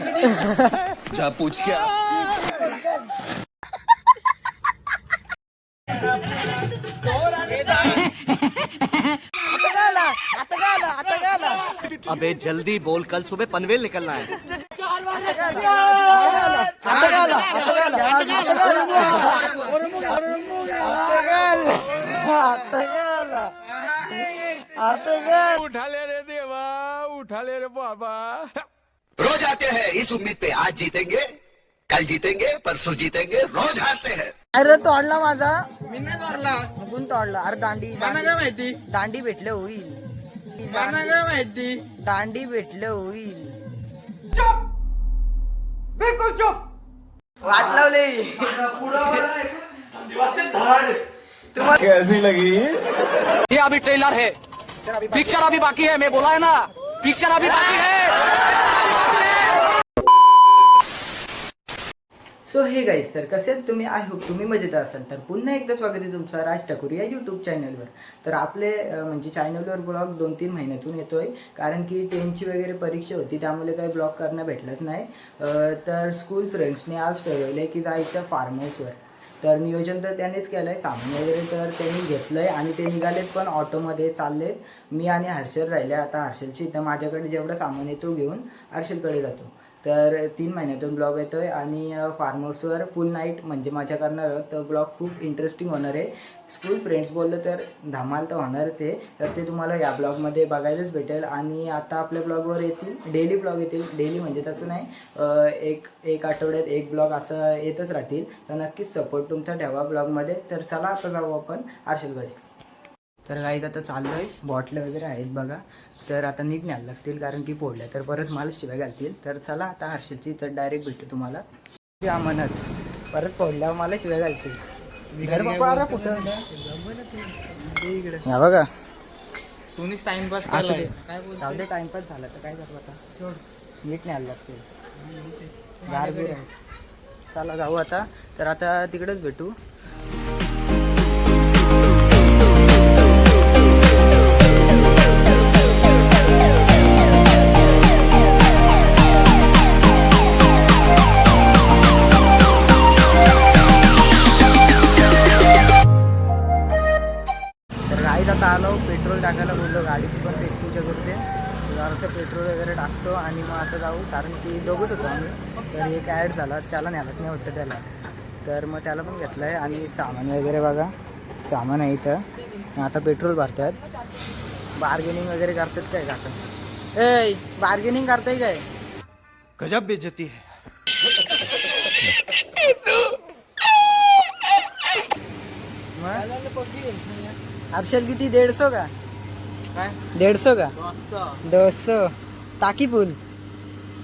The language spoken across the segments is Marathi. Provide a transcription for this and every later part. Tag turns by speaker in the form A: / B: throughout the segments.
A: जा पूछ क्या?
B: अबे जल्दी बोल, कल सुबह पनवेल निकलना है।
C: उठा ले रे देवा, उठा ले रे बाबा।
A: रोज आते हैं। इस उम्मीद पे आज जीतेंगे कल जीतेंगे परसों जीतेंगे रोज हारते हैं।
D: अरे तोडला माझा।
E: मी नाही
D: कोण तोडला? अरे दांडी
E: मला
D: दांडी-
E: काय माहिती?
D: दांडी भेटले होईल.
E: मला काय माहिती?
D: दांडी भेटले होईल. वाट लावले.
A: कैसी लगी.
B: ये अभी ट्रेलर है। पिक्चर अभी बाकी. है मैं बोला है ना। पिक्चर अभी बाकी है।
D: सो हे गाईस तर कसे आहेत तुम्ही? आय होप तुम्ही मजेत असाल. तर पुन्हा एकदा स्वागत आहे तुमचं राज ठाकूर या यूट्यूब चॅनलवर तर आपले म्हणजे चॅनलवर ब्लॉग दोन तीन महिन्यातून येतो आहे कारण की टेनची वगैरे परीक्षा होती त्यामुळे काही ब्लॉग करणं भेटलंच नाही. तर स्कूल फ्रेंड्सने आज ठरवलं की जायचं फार्म हाऊसवर तर नियोजन तर त्यानेच केलं आहे सामान वगैरे तर त्यांनी घेतलं आहे आणि ते निघालेत पण ऑटोमध्ये चाललेत. मी आणि हर्षल राहिले. आता हर्षलची तर माझ्याकडे जेवढं सामान आहे तो घेऊन हर्षलकडे जातो. तर तीन महिन्यातून ब्लॉग येतो आहे आणि फार्म हाऊसवर फुल नाईट म्हणजे मजा करणार आहोत तर ब्लॉग खूप इंटरेस्टिंग होणार आहे. स्कूल फ्रेंड्स बोललं तर धमाल तर होणारच आहे. तर ते तुम्हाला या ब्लॉगमध्ये बघायलाच भेटेल. आणि आता आपल्या ब्लॉगवर येतील डेली ब्लॉग येतील. डेली म्हणजे तसं नाही एक एक आठवड्यात एक ब्लॉग असं येतच राहतील. तर नक्कीच सपोर्ट तुमचा ठेवा ब्लॉगमध्ये. तर चला आता जाऊ आपण आर्शलकडे तर गाईत आता चाललोय. बॉटले वगैरे आहेत बघा. तर आता नीट न्यायला लागतील कारण की पोडल्या तर परत मला शिवाय घालतील. तर चला आता हर्षलची तर डायरेक्ट भेटू तुम्हाला. या म्हणत परत पोडल्यावर मला शिवाय घालशील. कुठं? बघा.
E: तुम्हीच टाइमपास
D: असू टाइमपास झाला तर काय करू आता? नीट न्यायला लागतील. चला जाऊ आता. तर आता तिकडेच भेटू. टाकायला बोललो गाडीची पण पेट्रोलच्या करते जरासं पेट्रोल वगैरे टाकतो आणि मग आता जाऊ कारण की दोघंच होतो आम्ही. तर एक ॲड झाला त्याला न्यायलाच नाही वाटतं त्याला. तर मग त्याला पण घेतलं आहे आणि सामान वगैरे बघा. सामान आहे इथं. आता पेट्रोल भरतात. बार्गेनिंग वगैरे करतात काय काका ए बार्गेनिंग करताय काय?
C: गजब बेइज्जती है.
D: मग? हर्षल किती दीडसो का? काय? दीडसो का? दोनशो. टाकी फुल.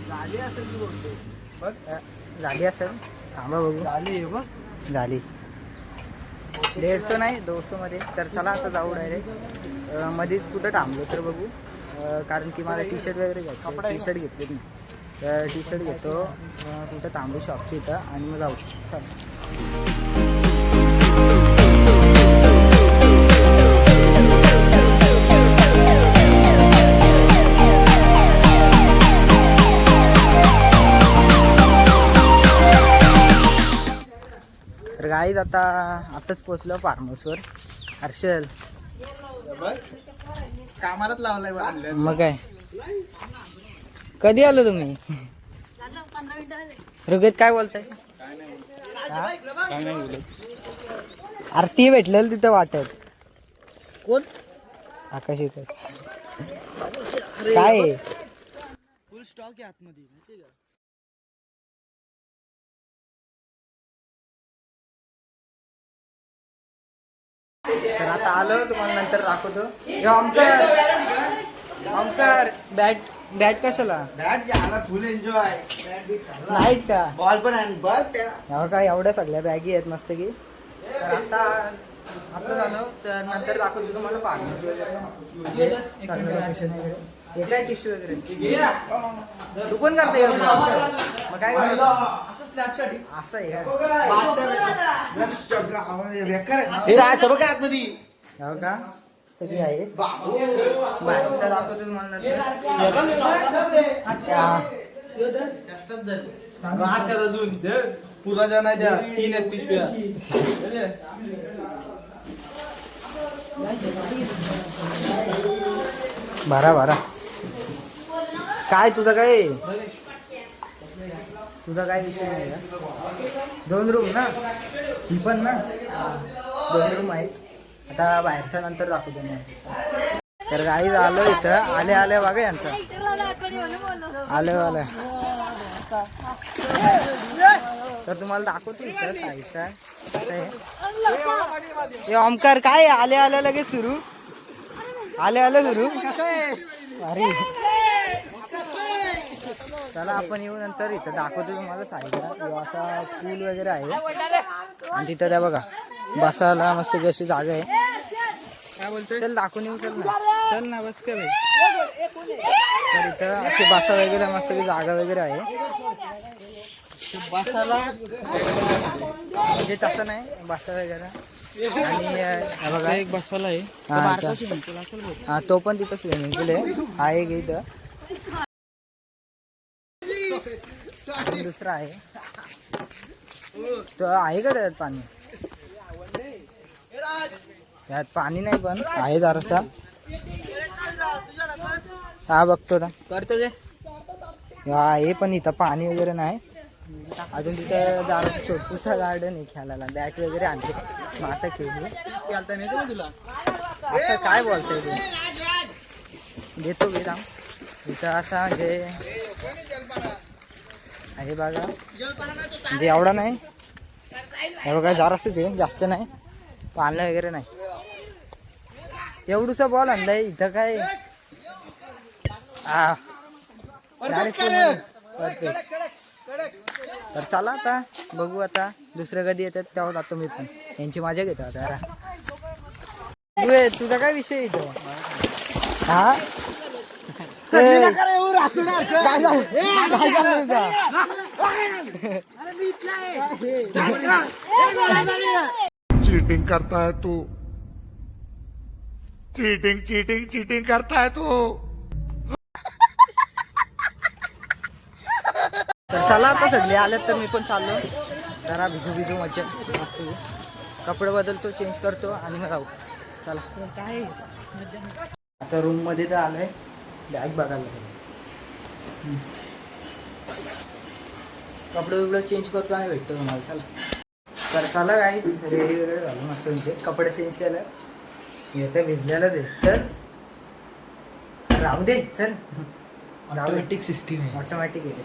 E: झाली असेल तू बोलतो बघ
D: झाली असेल. थांबा बघू.
E: झाली बघ.
D: झाली. दीडशे नाही दोनशे मध्ये. तर चला आता जाऊ डायरेक्टमध्ये कुठं थांबलो तर बघू. कारण की मला टी शर्ट वगैरे घ्यायचं टी शर्ट घेतले मी. तर टी शर्ट घेतो कुठं थांबू शॉपची इथं आणि मग जाऊ. चला. गाईज आता आताच पोचलो फार्म हाऊसवर हर्षल.
E: कामालाच लावलाय
D: मग काय? कधी आलो तुम्ही? ऋगेत काय बोलताय? आरती भेटलेलं तिथं वाटत. कोण? आकाश काय?
E: फुल स्टॉक आहे आतमध्ये
D: तर आता आलो तुम्हाला नंतर दाखवतो. हे ओमकार ओमकार बॅट बॅट कशाला?
E: बॅट झाला फुल एन्जॉय
D: नाईट का?
E: बॉल पण आहे बघ त्या.
D: ह्या काय एवढ्या सगळ्या बॅगी आहेत मस्त की. तर आता आता झालं. तर नंतर दाखवतो तुम्हाला वगैरे. हे काय टिश्यू वगैरे तू पण करता मग काय करतो
E: असं स्नॅपसाठी
D: असं आहे का?
E: हे आतमध्ये.
D: हो का? सगळी आहे. बाहेरचं दाखवतो तुम्हाला अच्छा.
E: रास आहेत अजून पुराच्या नाही द्या. तीन आहेत पिशव्या.
D: भरा भरा काय तुझं काय? तुझा काय विषय नाही का? दोन रूम ना? ही पण ना? दोन रूम आहेत. आता बाहेरच्या नंतर दाखवतो मी तर काही आलो इथं. आले आले बघा यांचं. आलं आलं. तर तुम्हाला दाखवतो इथं साईडचा कसं आहे हे ओमकार काय? आले आले लगेच सुरू. आले आले सुरू. कसं आहे? अरे. चला आपण येऊ नंतर. इथं दाखवतो तुम्हाला साईडला. असा पूल वगैरे आहे. आणि तिथं त्या बघा बसायला मस्त अशी जागा आहे. काय बोलतोय चल दाखवून येऊ चल ना. चल ना बस काय तर इथं अशी बसा वगैरे मस्त जागा वगैरे आहे. बसायला म्हणजे तसं नाही बसा वगैरे. आणि हे बघा. एक बसवाला आहे. हा तो पण तिथं स्विमिंग पूल आहे. हा एक इथं. दुसरा आहे. तो आहे का त्याच्यात पाणी? यात पाणी नाही पण आहे जरासा. हा बघतो ना करतो ते हा आहे पण इथं पाणी वगैरे नाही. अजून तिथं जरा छोटूसा गार्डन आहे खेळायला. बॅट वगैरे आणते. मग आता खेळू.
E: चालता नाही का तुला?
D: आता काय बोलतोय तू? देतो की थांब इथं असा म्हणजे आहे बघा. म्हणजे एवढा नाही. हे बघा जरासच आहे जास्त नाही. पाळणं वगैरे नाही. एवढूसा बॉल आणलाय इथं काय? हा. तर चला आता बघू आता. दुसरं कधी येतात तेव्हा जातो मी पण. यांची मजा घेतो आता तुझा काय विषय इथं? हा ते- काय झालं? काय झालं तुझं?
F: चीटिंग करता है तू. चीटिंग चीटिंग चीटिंग करता है तू.
D: तर चला आता सगळे आलेत तर मी पण चाललो. जरा भिजू भिजू मजा असं कपडे बदलतो चेंज करतो आणि मग जाऊ चला. काय? आता रूममध्ये तर आलोय. बॅग बघायला. कपडे बिपडे चेंज करतो आणि भेटतो तुम्हाला चला. तर चला काय रेडी वगैरे झालं मस्त म्हणजे. कपडे चेंज केलं. येतं भिजलेलं दे चल. राहू दे चल. ऑटोमॅटिक सिस्टीम आहे. ऑटोमॅटिक येते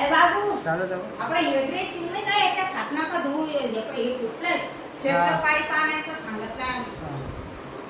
G: ए बाबू
D: चालू जाऊ
G: आपण हे ड्रेस नाही का? याच्यात हात नका धुवू हे हे कुठलं? शेवटला पाईप आणायचं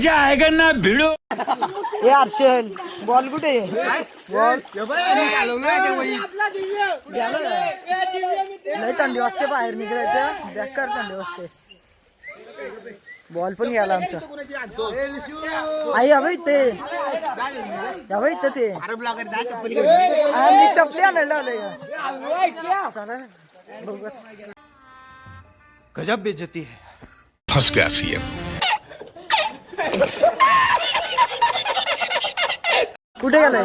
C: मज़ा आएगा ना भिड़ो।
D: ए हर्षल बॉल। कुठे बॉल लय थंडी वाजते बाहेर निघायचं बेकार थंडी वाजते बॉल पण गेला आमचा आई हवं ते हवं इथंच आहे मी चपली आणायला लावलंय
E: गजब बेइज्जती है।
F: फंस गया सीएम।
D: कुठे गेलाय?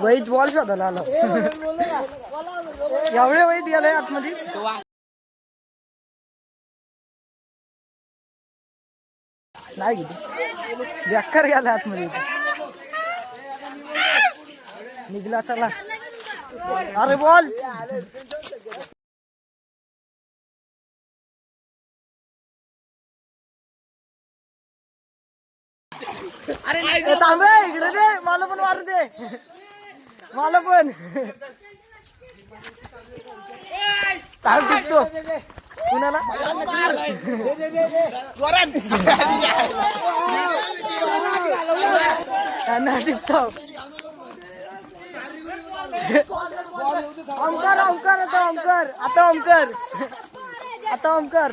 D: वहीत बॉल शोधायला आला. यावेळी वहीत गेलाय आतमध्ये? नाही किती बेकार गेला आतमध्ये. निघला चला. अरे बॉल थांबे इकडे दे. मला पण मारू दे. मला पण. थांब टिकतो कुणाला? त्यांना टिकतो ओमकार ओमकार आता ओमकार आता ओमकार आता ओमकार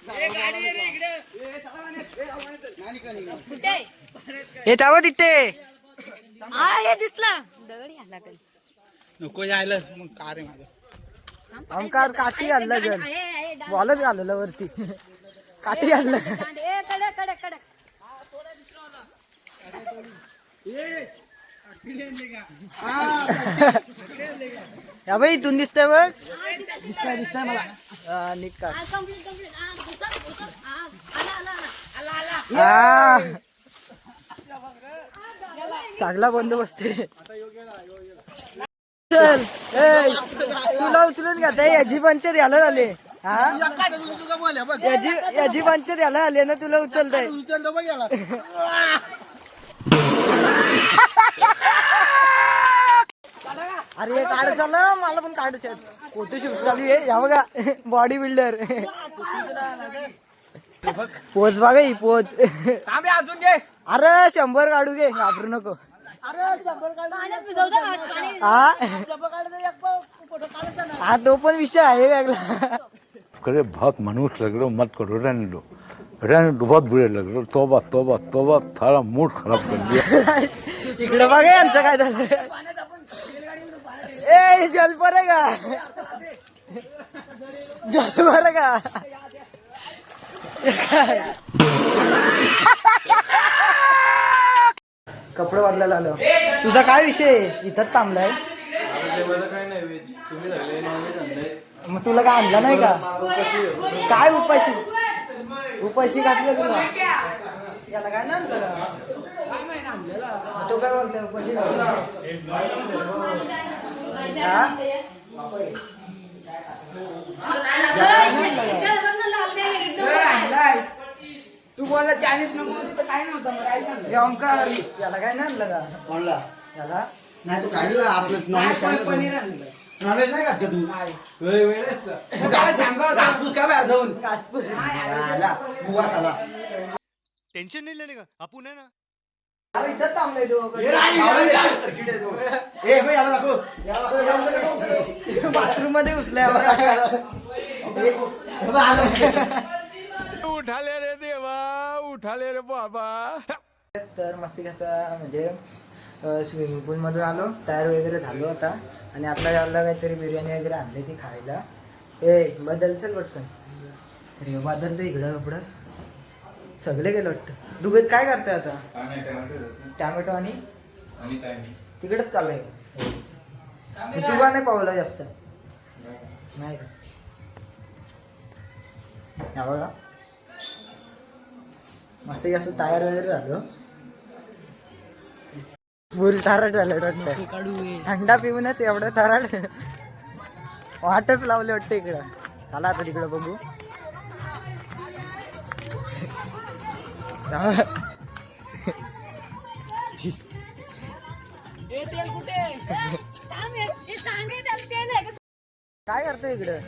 D: टावा तिथे
H: हा दिसला. दगड घ्यायला लागेल
E: नको यायला मग का रे माझं.
D: ओमकार काठी घालला जण.
H: आहे, आहे,
D: बॉलच घालवलं वरती. काठी घाललं
H: कडक कडक कडक.
D: या बाई इथून दिसतंय बघ.
H: दिसतंय दिसतंय मला.
D: हा, नीट काढ.
H: आला आला आला. आला
D: हा. चांगला बंदोबस्त आहे. चल ए, तुला उचलून घ्या. याची पंचर याला झाले. हा?
E: तुझं बोल बघ
D: याची याची पंचर याला आले ना तुला उचलताय.
E: उचलतो बघ याला.
D: अरे हे काढ चाललं मला पण काढायचे फोटो शूट चालू आहे? या बघा. बॉडी बिल्डर पोच बघा ही पोच.
E: अजून घे.
D: अरे शंभर काढू घे. घाबरू नको.
H: हात पाणी
D: हा हा तो पण विषय आहे वेगळा.
I: करे बहुत मनुष्य लग रहे हो मत करो रहने दो रहने दो बहुत बुरे लग रहे हो तोबा तोबा तोबा थारा मूड खराब कर दिया.
D: इकडे बघा यांचं काय झालं. ए जल पडेगा का पडेगा का कपडे बदलायला आलो. तुझा काय विषय? इथंच थांबलाय. मग तुला काय आणलं नाही का? काय उपाशी? उपाशी घातलं तुला? याला काय नाही आणलं? तो काय बघला उपाशी तू बोला चायनीज नको तिथं काय नव्हतं मग काय सांगलं हे ओंकार याला काय नाही आणलं का
E: कोणला
D: याला
E: नाही तू काय आपलं नॉनव्हेज काय
D: पनीर आणलं
E: नॉनव्हेज नाही खात का तू
D: काय सांगा
E: घासपूस का बाहेर जाऊन
D: घासपूस.
E: आला
F: टेंशन नहीं लेने का आपण है ना
D: थांबलाय तो. बाथरूममध्ये घुसलाय.
C: उठाले रे देवा उठाले रे बाबा.
D: तर मस्ती कसं म्हणजे स्विमिंग पूल मधून आलो तयार वगैरे झालो आता. आणि आपल्या गावाला काहीतरी बिर्याणी वगैरे आणली ती खायला. ए बदल चल पटकन. अरे बदल तर इकडं कपडं सगळे गेलं वाटतं. दुबईत काय करताय आता? टॅमॅटो आणि? तिकडेच चालू आहे तू का नाही पावला जास्त? नाही. का? बघा. मस्त असं तयार वगैरे झालो. फुल तारट झालं वाटतं. थंडा पिऊनच एवढं तारट वाटच लावले वाटतं इकडं. चला आता तिकडं बघू. काय करतोय इकडं?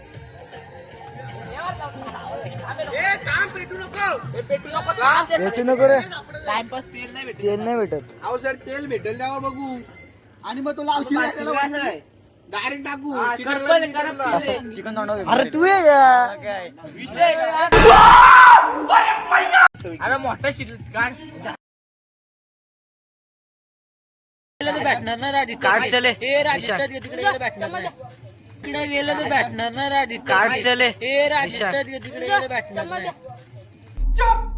D: भेटू नको रे. तेल नाही भेटत.
E: अहो सर तेल भेटेल तेव्हा बघू. आणि मग तो लावशील ना त्याला डायरेक्ट टाकू.
D: चिकन अरे तू ये मस्त अरे ना राधी काढ चले. हे राधिष्ठात तिकडे भेटणार नाही. गेलं तर भेटणार ना राजी काढ चले. हे राधिष्ठात तिकडे गेलं भेटणार नाही. चुप!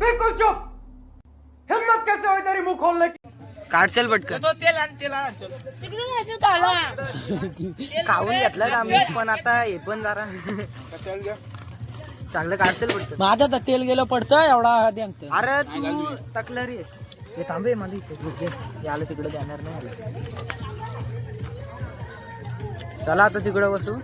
E: बिलकुल चुप! हिम्मत कैसे होई तरी मुख खोलने की?
D: चल पटकन.
H: तो
D: तेल घेतलं का पण आता हे पण जरा. चांगलं काढचल पटकन
B: माझं तर तेल गेलं पडतं एवढा
D: अरे तू टाकलं रेस हे थांबे मला इथे हे आलं तिकडे जाणार नाही आलं. चला आता तिकडे बसू.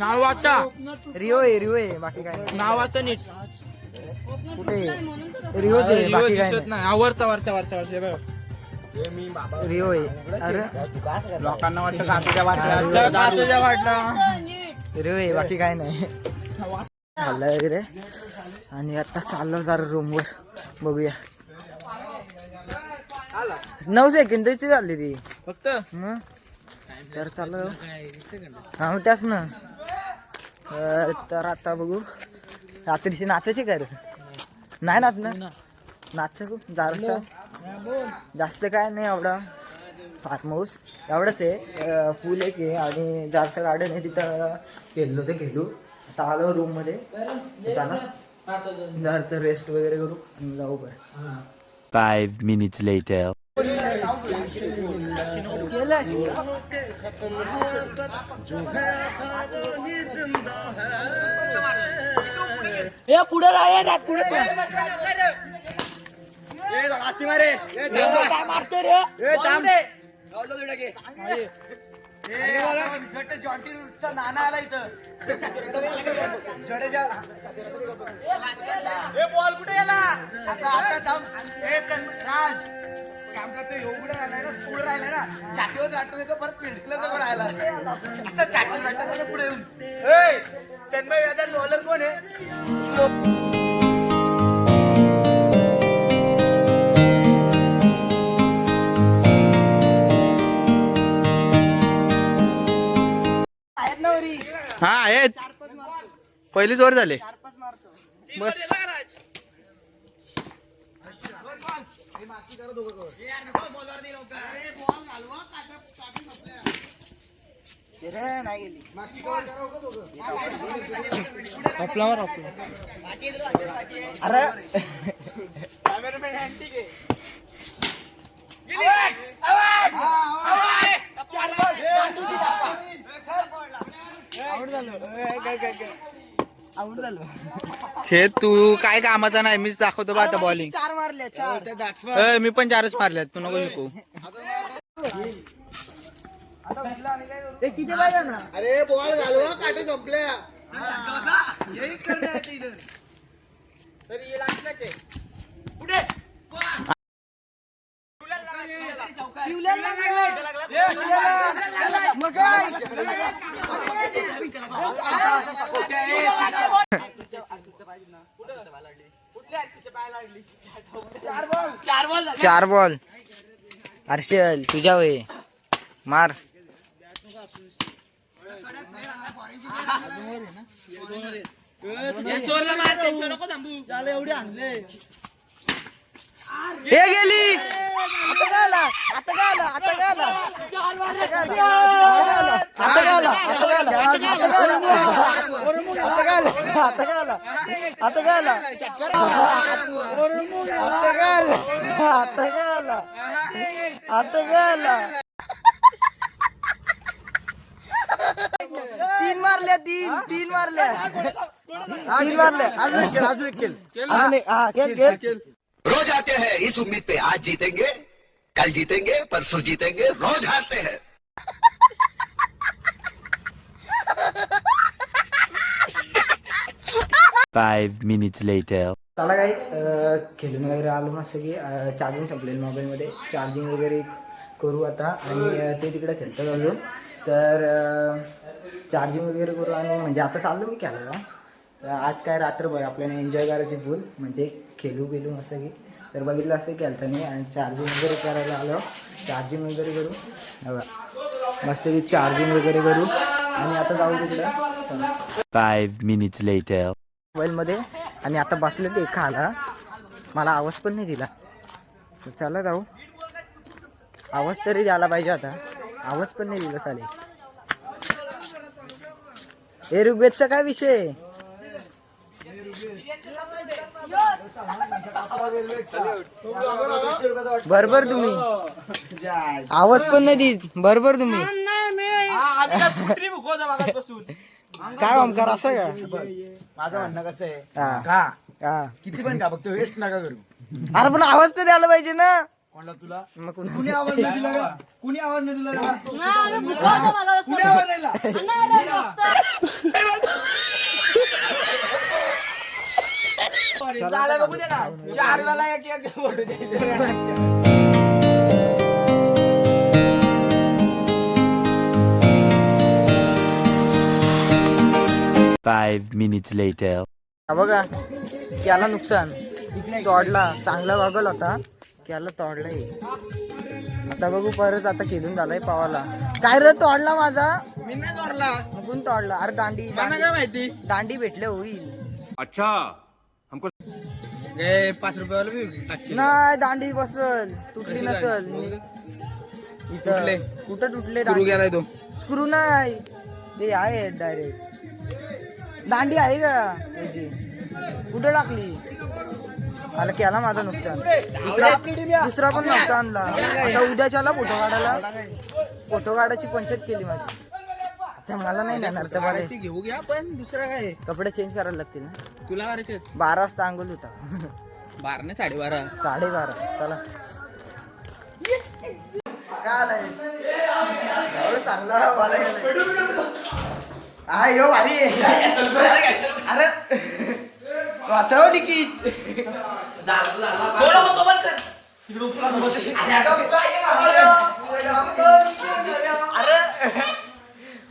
E: नावाचा?
D: रिओ आहे रिओ आहे बाकी काय नाही.
E: नावाचं नीट.
D: कुठे रिओच आहे बाकी काय नाही.
E: नाही. वरचा वरचा वरचा वरचा
D: रिओ आहे. अरे?
E: लोकांना वाटतं काचूच्या वाटल्या काचूच्या वाटल्या
H: नीट
D: रिओ आहे बाकी काय नाही. खाल्लं वगैरे. आणि आता चाललो जरा रूमवर बघूया. नऊ सेकंदाची झाली ती.
E: फक्त?
D: मग? तर चालू हा मग त्याच ना. तर आता बघू. रात्रीची नाचायची काय रे? नाही नाचणार? नाच जरासा? जास्त काय नाही एवढा. फार्म हाऊस एवढंच आहे. पूल एक आहे. आणि जारचं गार्डन आहे. तिथं गेलो तर गेलो आता आलो रूममध्ये. जाणार. जारचं रेस्ट वगैरे करू आणि जाऊ बरं
J: Five minutes later.
B: हे पुढे राहा पुढे काय मारतो रे?
E: नाना आला इथं. जडेजा ए बॉल कुठे गेला? आता राज. काम करतो एवढं राहिलाय ना? पुढे राहिलाय ना? चाटीवर चाटतो तो परत पिंटलं तर राहिला. असं चाटीवर राहतात पुढे येऊन. ए तन्मय याचा बॉलर कोण आहे? हा आहेत. पहिली जोर झाले. बस अपलावर अपला
D: अरे
B: कैमरामैन हंटी के आवाज आवाज आवाज चार बाजू की दापा
D: आवड झालं काय काय काय
E: छे तू काय कामाचा नाही मीच दाखवतो बा आता बॉलिंग
D: चार मारले चार.
E: मी पण चारच मारल्यात तू नको शिकू.
D: किती पाहिजे ना?
E: अरे बॉल घालवा काटे संपल्या.
D: मग चार बॉल. हर्षल तुझ्या वय. मार. चोरला मार नको थांबू. आणले. काय आला आता काय आला आता काय आला आता काय आला आता आला आता आला आता आला आता आला आता आता तीन मारल्या तीन तीन मारल्या. तीन मारल्या. अजून अजून एक हा खेळ खेळ.
A: रोज आते हैं। इस उम्मीद पे आज जीतेंगे कल जीतेंगे परसों जीतेंगे रोज हारते हैं।
J: Five minutes later.
D: चला काही खेळून वगैरे आलो मस्त की चार्जिंग संपलेलं मोबाईलमध्ये चार्जिंग वगैरे करू आता आणि ते तिकडे खेळतात अजून. तर चार्जिंग वगैरे करू आणि म्हणजे आता चाललो मी खेळायला. आज काय रात्रभर आपल्याला एन्जॉय करायची फुल म्हणजे खेळू बिलू असं की. तर बघितलं असं खेळता नाही आणि चार्जिंग वगैरे करायला आलो. चार्जिंग वगैरे करू. मस्त की चार्जिंग वगैरे करू. आणि आता जाऊ तिकडं.
J: Five minutes later.
D: मोबाईलमध्ये आणि आता बसले ते खाला. मला आवाज पण नाही दिला. तर चला जाऊ. आवाज तरी द्यायला पाहिजे आता. आवाज पण नाही दिला चालेल ए ऋग्वेदचा काय विषय? बरोबर तुम्ही. आवाज पण नाही देत. बरोबर तुम्ही. काय ओमकार असं का?
E: माझं म्हणणं कसं आहे
D: हा.
E: का?
D: हा.
E: किती पण का फक्त वेस्ट नका करू.
D: अरे पण आवाज तर द्यायला पाहिजे ना.
E: कोणाला तुला?
D: कुणा-
E: कुणी आवाज नाही दिला का? कुणी आवाज नाही दिला? कुणी आवाज नाही. झालं बघू दे ना. चार वेळा एक एक फोटो दे.
J: Five minutes later.
D: बघा त्याला नुकसान. तोडला. चांगला वागल होता. त्याला तोडला हे. आता बघू परत आता खेळून झालाय पावाला. काय रे तोडला माझा?
E: मी नाही धरला
D: मगून तोडला. अरे दांडी
E: मला
D: दांडी-
E: काय माहिती?
D: दांडी भेटले होईल.
E: ए पाच रुपयाला बी टाकशील
D: नाही दांडी बसल तुटली? नसल।
E: तुटले?
D: कुठं तुटले
E: गेलाय तो।
D: स्क्रू नाही. ते आहे डायरेक्ट दांडी आहे का? त्याची. कुठं टाकली? मला केला माझं नुकसान. दुसरा दुसरा पण नव्हता आणला. आता उद्याच्याला फोटो काढायला फोटो काढायची पंचायत केली माझी. मला नाही नेणार तर बरं
E: ती घेऊ घ्या पण दुसरा काय? आहे?
D: कपडे चेंज करायला लागतील ना.
E: तुला करायचे
D: बारा वाजता अंगोल होता.
E: बारा नाही साडेबारा.
D: साडेबारा. चला. काय आलंय? एवढं चांगलं मला गेलंय. हा यो भारी. आहे. अरे अरे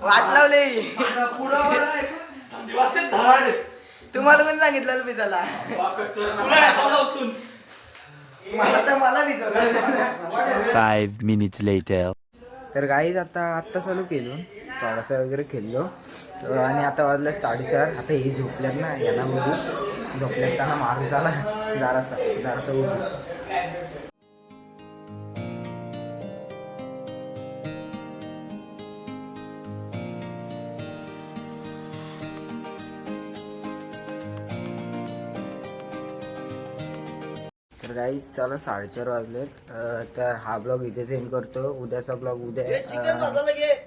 D: वाट लावले. तुम्हाला पण सांगितलं पिझाला मला तर मला
J: later.
D: तर गाईज आता आत्ता चालू केलो. थोडासा वगैरे खेळलो. आणि आता वाजलं साडेचार. आता हे झोपल्यात ना यांना बघू. झोपल्यात त्यांना मारू झाला. जरासा जरासा उठू तर काही चला साडेचार वाजलेत. अं, तर हा ब्लॉग इथेच एंड करतो. उद्याचा ब्लॉग उद्या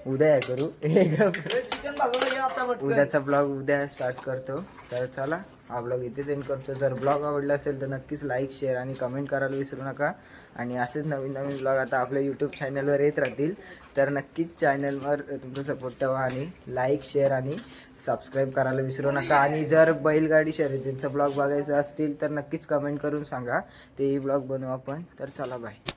D: उद्या करू. उद्याचा ब्लॉग उद्या स्टार्ट करतो. तर चला. हा ब्लॉग इथेच एंड करतो जर ब्लॉग आवडला असेल तर नक्कीच लाईक शेअर आणि कमेंट करायला विसरू नका. आणि असेच नवीन नवीन ब्लॉग आता आपल्या यूट्यूब चॅनलवर येत राहतील. तर नक्कीच चॅनलवर तुमचा सपोर्ट ठेवा आणि लाईक शेअर आणि सबस्क्राईब करायला विसरू नका. आणि जर बैलगाडी शर्यतींचा ब्लॉग बघायचा असतील तर नक्कीच कमेंट करून सांगा. तेही ब्लॉग बनवू आपण. तर चला बाय